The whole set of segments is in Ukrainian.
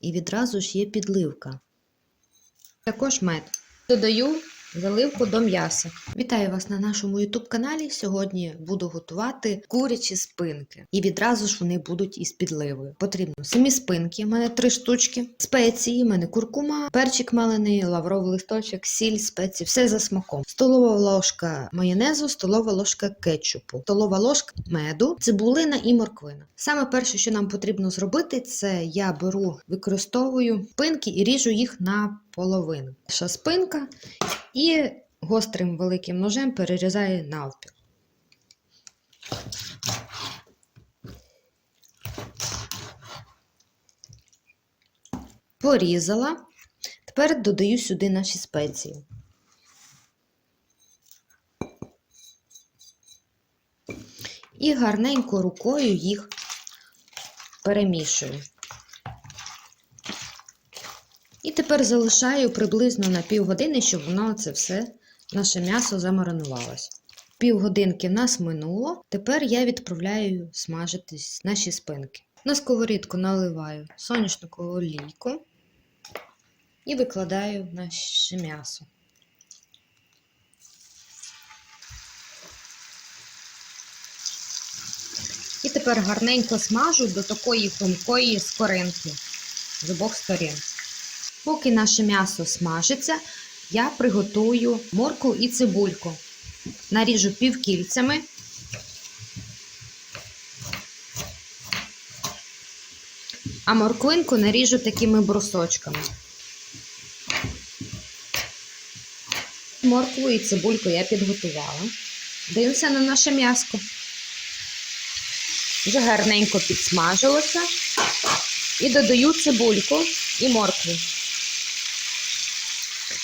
і відразу ж є підливка. Також мед. Додаю заливку до м'яса. Вітаю вас на нашому YouTube каналі. Сьогодні буду готувати курячі спинки. І відразу ж вони будуть із підливою. Потрібно самі спинки, у мене три штучки, спеції, у мене куркума, перчик малений, лавровий листочок, сіль, спеції, все за смаком. Столова ложка майонезу, столова ложка кетчупу, столова ложка меду, цибулина і морквина. Саме перше, що нам потрібно зробити, це я беру, використовую спинки і ріжу їх на половину. Перша спинка і гострим великим ножем перерізаю навпіл. Порізала. Тепер додаю сюди наші спеції. І гарненько рукою їх перемішую. І тепер залишаю приблизно на півгодини, щоб воно це все, наше м'ясо замаринувалось. Півгодинки в нас минуло. Тепер я відправляю смажитись наші спинки. На сковорідку наливаю соняшникову олійку і викладаю наше м'ясо. І тепер гарненько смажу до такої хрумкої скоринки з обох сторін. Поки наше м'ясо смажиться, я приготую морку і цибульку. Наріжу півкільцями. А морквинку наріжу такими брусочками. Моркву і цибульку я підготувала. Дивимося на наше м'яско. Вже гарненько підсмажилося. І додаю цибульку і моркву.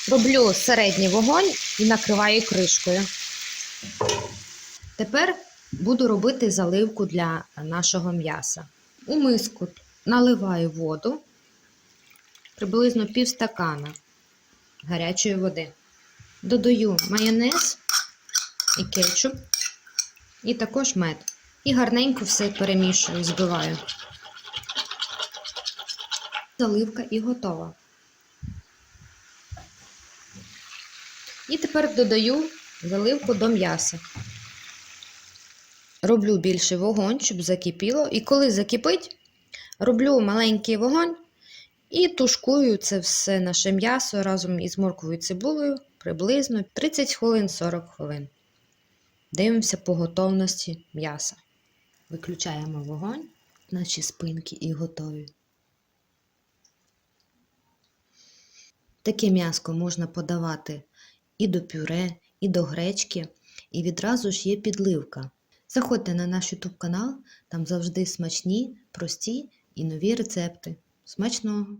Роблю середній вогонь і накриваю кришкою. Тепер буду робити заливку для нашого м'яса. У миску наливаю воду, приблизно пів стакана гарячої води. Додаю майонез і кетчуп, і також мед. І гарненько все перемішую, збиваю. Заливка і готова. І тепер додаю заливку до м'яса. Роблю більший вогонь, щоб закипіло. І коли закипить, роблю маленький вогонь і тушкую це все наше м'ясо разом із морковою цибулею приблизно 30 хвилин 40 хвилин. Дивимося по готовності м'яса. Виключаємо вогонь, наші спинки і готові. Таке м'яско можна подавати і до пюре, і до гречки, і відразу ж є підливка. Заходьте на наш YouTube канал, там завжди смачні, прості і нові рецепти. Смачного!